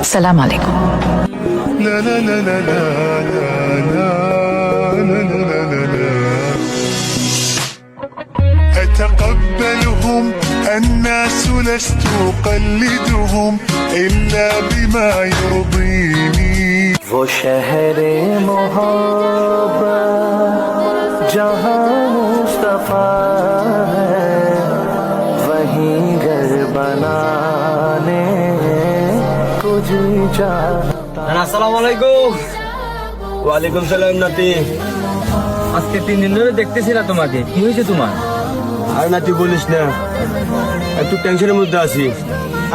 السلام عليكم لا لا لا لا لا لا لا لا أتقبلهم الناس لست أقلدهم إلا بما يرضيني वो शहर मोहब्बत مصطفى আসসালামু আলাইকুম। ওয়ালাইকুম সালাম নাতি। আজকে তিন দিন ধরে দেখতেছি না তোমাকে। কি হয়েছে তোমার? আর নাতি বলিস না। একটু টেনশনের মধ্যে আছি।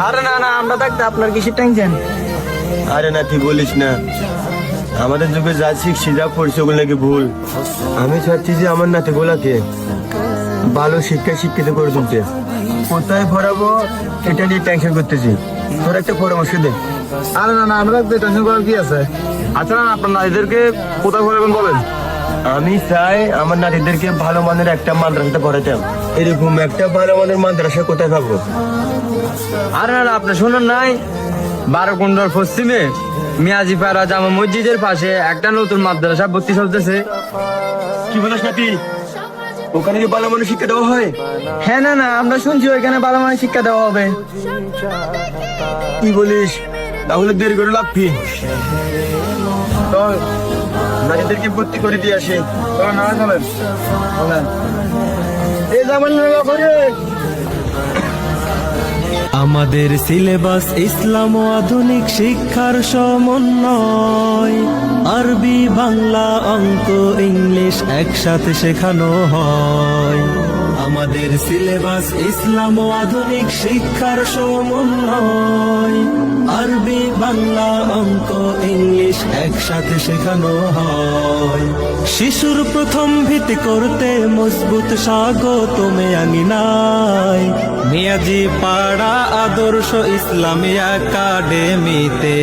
আরে না না আমরা থাকতে আপনার কিসের টেনশন আরে নাতি বলিস না। আমাদের যুগে যা শিখছি যা পড়ছি ওগুলো নাকি ভুল। আমি চাচ্ছি যে আমার নাতি গোলাকে ভালো শিক্ষা শিক্ষিত করে তুলতে। কোথায় পড়াবো এটা নিয়ে টেনশন করতেছি। তোর একটা পরামর্শ দে। আরে না না আমরা টেনশন করার কি আছে? আচ্ছা না আপনার নারীদেরকে কোথায় ঘুরাবেন বলেন আমি চাই আমার নাতিদেরকে ভালো মানের একটা মাদ্রাসাতে পড়াতাম এরকম একটা ভালো মানের মাদ্রাসা কোথায় পাবো? আরে না আপনি শুনুন নাই। বারোকুণ্ডর পশ্চিমে মিয়াজিপাড়া জামা মসজিদের পাশে একটা নতুন মাদ্রাসা ভর্তি চলতেছে। কি বলিস নাতি? ওখানে কি ভালো মানের শিক্ষা দেওয়া হয়? হ্যাঁ না না আমরা শুনছি ওইখানে ভালো মানের শিক্ষা দেওয়া হবে। কি বলিস? তাহলে দেরি করে লাভ কি? নারীদেরকে ভর্তি করে দিয়ে আসে। না চলেন বলেন। এই আমাদের সিলেবাস ইসলাম ও আধুনিক শিক্ষার সমন্বয়। আরবি, বাংলা, অঙ্ক, ইংলিশ একসাথে শেখানো হয়। আমাদের সিলেবাস ইসলাম ও আধুনিক শিক্ষার সমন্বয়। বাংলা অঙ্ক, ইংলিশ একসাথে শেখানো হয়। শিশুর প্রথম ভীতি করতে মজবুত স্বাগত আঙিনায় মিয়াজি পাড়া আদর্শ ইসলামী একাডেমিতে।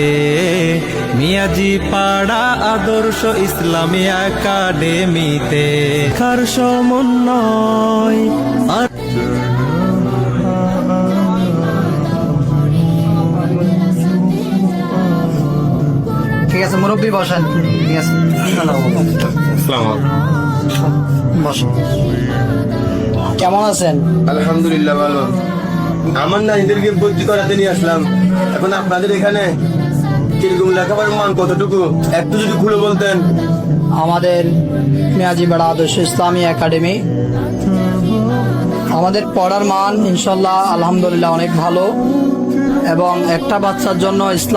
মিয়াজি পাড়া আদর্শ ইসলামী একাডেমিতে। খার সমন্বয় আছে মুরব্বী বসেন। ঠিক আছে বসেন। কেমন আছেন? আলহামদুলিল্লাহ ভালো। আমার না নারীদেরকে ভর্তি করাতে নিয়ে আসলাম। এখন আপনাদের এখানে কীরকম লেখাপড়ার মান কতটুকু? একটু যদি খুলে বলতেন। আমাদের মিয়াজিবাড়া আদর্শ ইসলামী একাডেমি। আমাদের পড়ার মান ইনশাল্লাহ আলহামদুলিল্লাহ অনেক ভালো। এবং একটা বাচ্চার জন্য ইসলাম